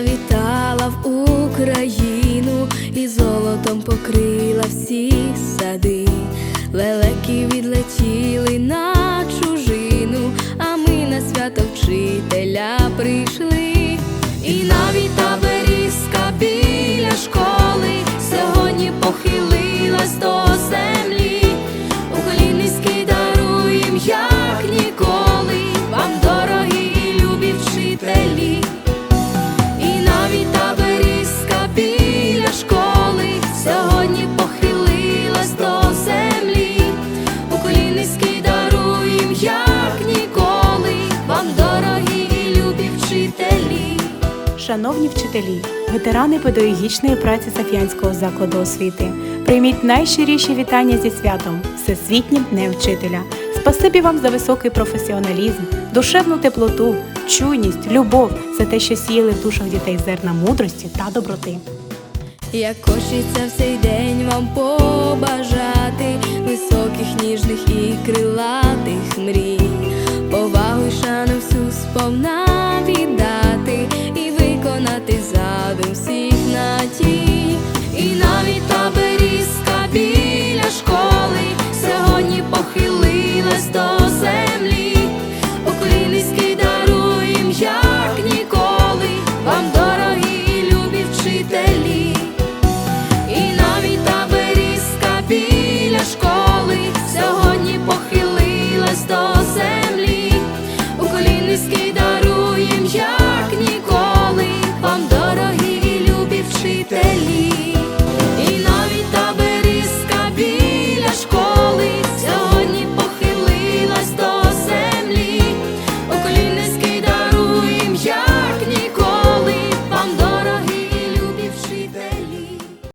завітала в Україну і золотом покрила всі сади, лелеки відлетіли на чужину, а ми на свято вчителя прийшли. Шановні вчителі, ветерани педагогічної праці Саф'янського закладу освіти, прийміть найщиріші вітання зі святом Всесвітнім Днем вчителя. Спасибі вам за високий професіоналізм, душевну теплоту, чуйність, любов за те, що сіяли в душах дітей зерна мудрості та доброти. Як хочеться в цей день вам побажати